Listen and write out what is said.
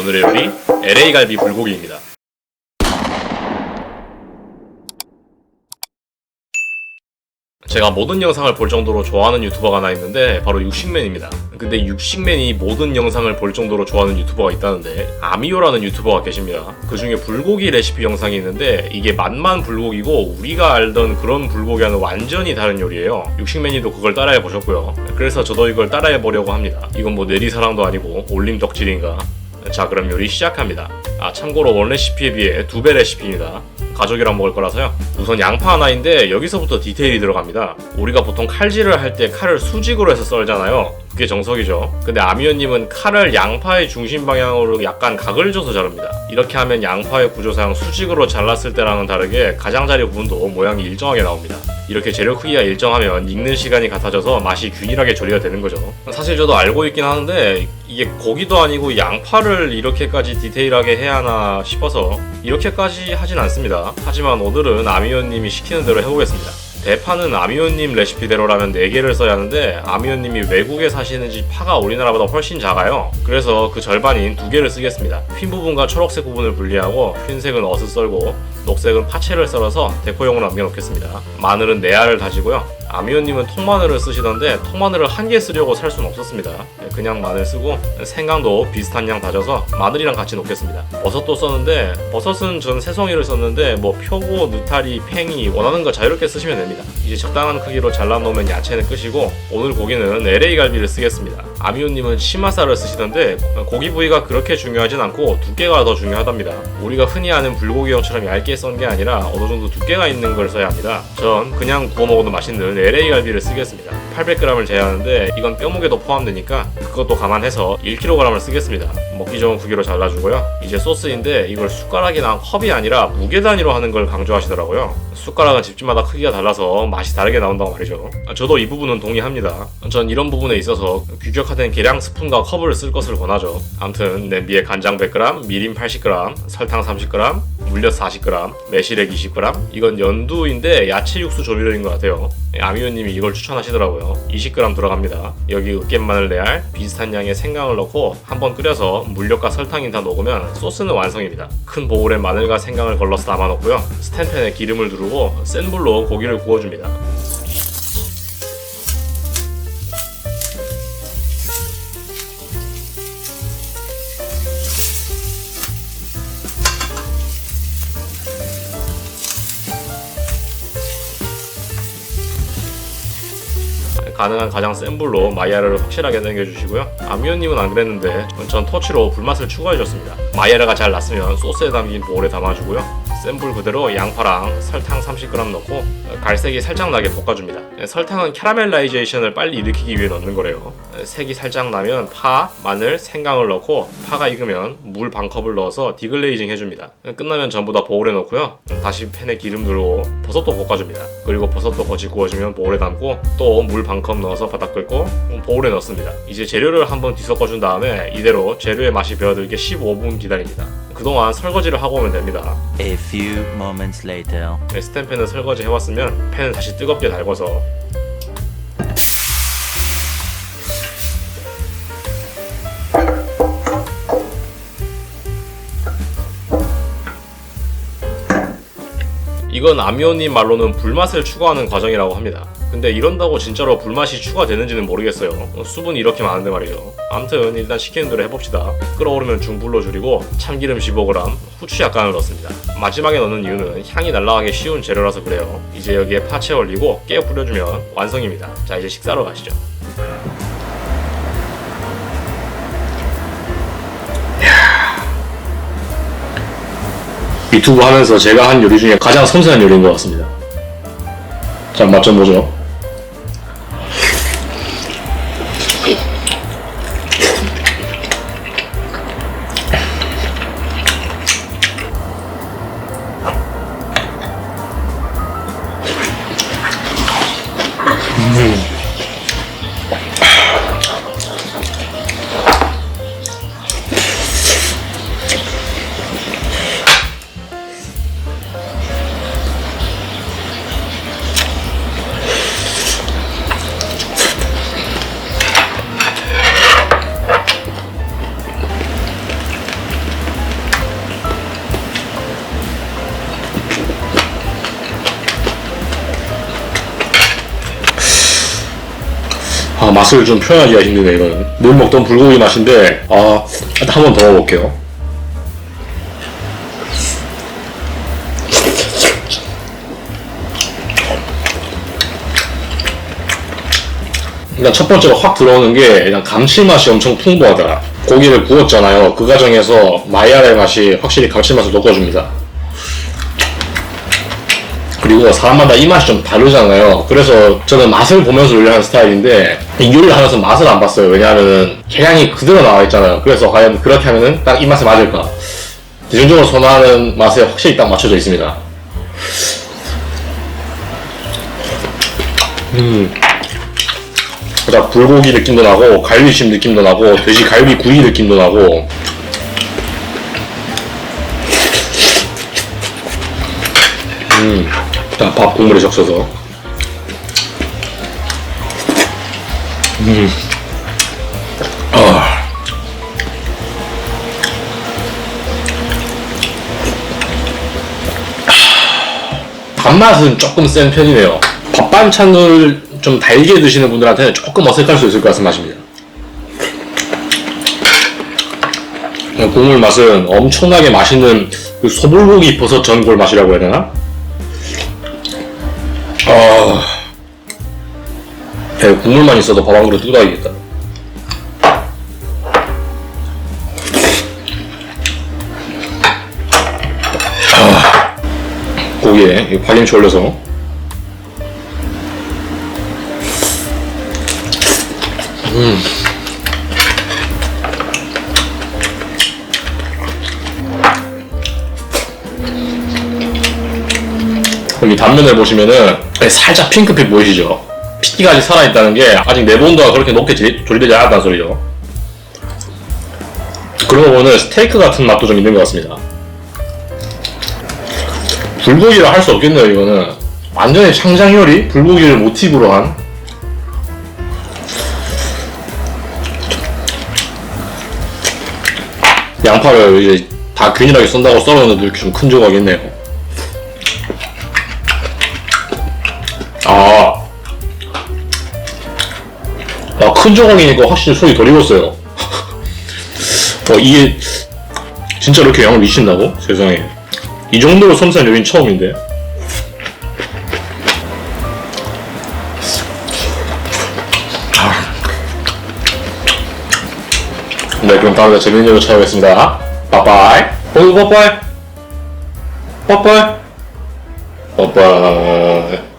오늘의 요리 LA 갈비 불고기입니다. 제가 모든 영상을 볼 정도로 좋아하는 유튜버가 하나 있는데 바로 육식맨입니다. 근데 육식맨이 모든 영상을 볼 정도로 좋아하는 유튜버가 있다는데 아미오라는 유튜버가 계십니다. 그 중에 불고기 레시피 영상이 있는데 이게 맛만 불고기고 우리가 알던 그런 불고기와는 완전히 다른 요리예요. 육식맨이도 그걸 따라해 보셨고요. 그래서 저도 이걸 따라해 보려고 합니다. 이건 뭐 내리사랑도 아니고 올림 덕질인가. 자 그럼 요리 시작합니다. 아 참고로 원 레시피에 비해 두 배 레시피입니다. 가족이랑 먹을 거라서요. 우선 양파 하나인데 여기서부터 디테일이 들어갑니다. 우리가 보통 칼질을 할 때 칼을 수직으로 해서 썰잖아요. 그게 정석이죠. 근데 아미연님은 칼을 양파의 중심 방향으로 약간 각을 줘서 자릅니다. 이렇게 하면 양파의 구조상 수직으로 잘랐을 때랑은 다르게 가장자리 부분도 모양이 일정하게 나옵니다. 이렇게 재료 크기가 일정하면 익는 시간이 같아져서 맛이 균일하게 조리가 되는 거죠. 사실 저도 알고 있긴 하는데 이게 고기도 아니고 양파를 이렇게까지 디테일하게 해야 하나 싶어서 이렇게까지 하진 않습니다. 하지만 오늘은 아미연님이 시키는 대로 해보겠습니다. 대파는 아미오님 레시피대로라면 4개를 써야 하는데 아미오님이 외국에 사시는지 파가 우리나라보다 훨씬 작아요. 그래서 그 절반인 2개를 쓰겠습니다. 흰 부분과 초록색 부분을 분리하고 흰색은 어슷 썰고 녹색은 파채를 썰어서 데코용으로 남겨놓겠습니다. 마늘은 4알을 다지고요. 아미오님은 통마늘을 쓰시던데 통마늘을 한 개 쓰려고 살 수는 없었습니다. 그냥 마늘 쓰고 생강도 비슷한 양 다져서 마늘이랑 같이 놓겠습니다. 버섯도 썼는데 버섯은 전 새송이를 썼는데 뭐 표고, 느타리, 팽이 원하는 거 자유롭게 쓰시면 됩니다. 이제 적당한 크기로 잘라놓으면 야채는 끝이고 오늘 고기는 LA 갈비를 쓰겠습니다. 아미오님은 치마살을 쓰시던데 고기 부위가 그렇게 중요하진 않고 두께가 더 중요하답니다. 우리가 흔히 아는 불고기용처럼 얇게 썬 게 아니라 어느 정도 두께가 있는 걸 써야 합니다. 전 그냥 구워 먹어도 맛있는 LA 갈비를 쓰겠습니다. 800g을 제하는데 이건 뼈무게도 포함되니까 그것도 감안해서 1kg을 쓰겠습니다. 먹기 좋은 크기로 잘라주고요. 이제 소스인데 이걸 숟가락이나 컵이 아니라 무게 단위로 하는 걸 강조하시더라고요. 숟가락은 집집마다 크기가 달라서 맛이 다르게 나온다고 말이죠. 저도 이 부분은 동의합니다. 전 이런 부분에 있어서 규격화된 계량 스푼과 컵을 쓸 것을 권하죠. 암튼 냄비에 간장 100g, 미림 80g, 설탕 30g, 물엿 40g, 매실액 20g. 이건 연두인데 야채 육수 조미료인 것 같아요. 아미오님이 이걸 추천하시더라고요. 20g 들어갑니다. 여기 으깬 마늘 4알, 비슷한 양의 생강을 넣고 한번 끓여서 물엿과 설탕이 다 녹으면 소스는 완성입니다. 큰 보울에 마늘과 생강을 걸러서 담아놓고요. 스텐팬에 기름을 두르고 센 불로 고기를 구워줍니다. 가능한 가장 센 불로 마이야르를 확실하게 당겨주시고요. 아미오님은 안 그랬는데 전 토치로 불맛을 추가해줬습니다. 마이야르가 잘 났으면 소스에 담긴 보울에 담아주고요. 센불 그대로 양파랑 설탕 30g 넣고 갈색이 살짝 나게 볶아줍니다. 설탕은 캐러멜라이제이션을 빨리 일으키기 위해 넣는 거래요. 색이 살짝 나면 파, 마늘, 생강을 넣고 파가 익으면 물 반 컵을 넣어서 디글레이징 해줍니다. 끝나면 전부 다 보울에 넣고요. 다시 팬에 기름 두르고 버섯도 볶아줍니다. 그리고 버섯도 같이 구워주면 보울에 담고 또 물 반 컵 넣어서 바닥 끓고 보울에 넣습니다. 이제 재료를 한번 뒤섞어준 다음에 이대로 재료의 맛이 배어들게 15분 기다립니다. 그동안 설거지를 하고 오면 됩니다. A few moments later. 스텐팬을 설거지 해왔으면 팬을 다시 뜨겁게 달궈서 이건 아미오님 말로는 불맛을 추가하는 과정이라고 합니다. 근데 이런다고 진짜로 불맛이 추가되는지는 모르겠어요. 수분이 이렇게 많은데 말이죠. 암튼 일단 시키는 대로 해봅시다. 끓어오르면 중불로 줄이고 참기름 15g, 후추 약간을 넣습니다. 마지막에 넣는 이유는 향이 날아가기 쉬운 재료라서 그래요. 이제 여기에 파채 올리고 깨 뿌려주면 완성입니다. 자 이제 식사로 가시죠. 유튜브 하면서 제가 한 요리 중에 가장 섬세한 요리인 것 같습니다. 자, 맛 좀 보죠. 아, 맛을 좀 표현하기가 힘드네, 이거는. 늘 먹던 불고기 맛인데, 아, 일단 한 번 더 먹어볼게요. 일단 첫 번째로 확 들어오는 게 일단 감칠맛이 엄청 풍부하다. 고기를 구웠잖아요. 그 과정에서 마이야의 맛이 확실히 감칠맛을 돋궈줍니다. 그리고 사람마다 이 맛이 좀 다르잖아요. 그래서 저는 맛을 보면서 요리하는 스타일인데 이 요리를 하면서 맛을 안 봤어요. 왜냐하면 계량이 그대로 나와 있잖아요. 그래서 과연 그렇게 하면은 딱이 맛에 맞을까? 대중적으로 선호하는 맛에 확실히 딱 맞춰져 있습니다. 음. 자, 불고기 느낌도 나고, 갈비찜 느낌도 나고, 돼지 갈비 구이 느낌도 나고, 음, 자, 밥 국물에 적셔서. 음. 아. 밥맛은 조금 센 편이네요. 밥 반찬을 좀 달게 드시는 분들한테는 조금 어색할 수 있을 것 같은 맛입니다. 국물 맛은 엄청나게 맛있는 그 소불고기 버섯 전골 맛이라고 해야 되나? 아, 네, 국물만 있어도 밥 한 그릇 뜯어야겠다. 아, 고기에 이 파김치 올려서 단면을 보시면은 살짝 핑크빛 보이시죠? 아직 살아있다는 게 아직 내본도가 그렇게 높게 지- 조리되지 않았다는 소리죠. 그러고 보면 스테이크 같은 맛도 좀 있는 것 같습니다. 불고기라 할 수 없겠네요, 이거는. 완전히 창장 요리? 불고기를 모티브로 한? 양파를 이제 다 균일하게 썬다고 썰었는데 이렇게 좀 큰 조각이 있네요. 큰 조각이니까 확실히 속이 덜 익었어요. 어, 이게, 진짜 이렇게 양을 미친다고? 세상에. 이 정도로 섬세한 요리는 처음인데. 아. 네, 그럼 다음에 재밌는 요리 찾아오겠습니다. 빠빠이. 어, 빠빠이. 빠빠이. 빠빠이.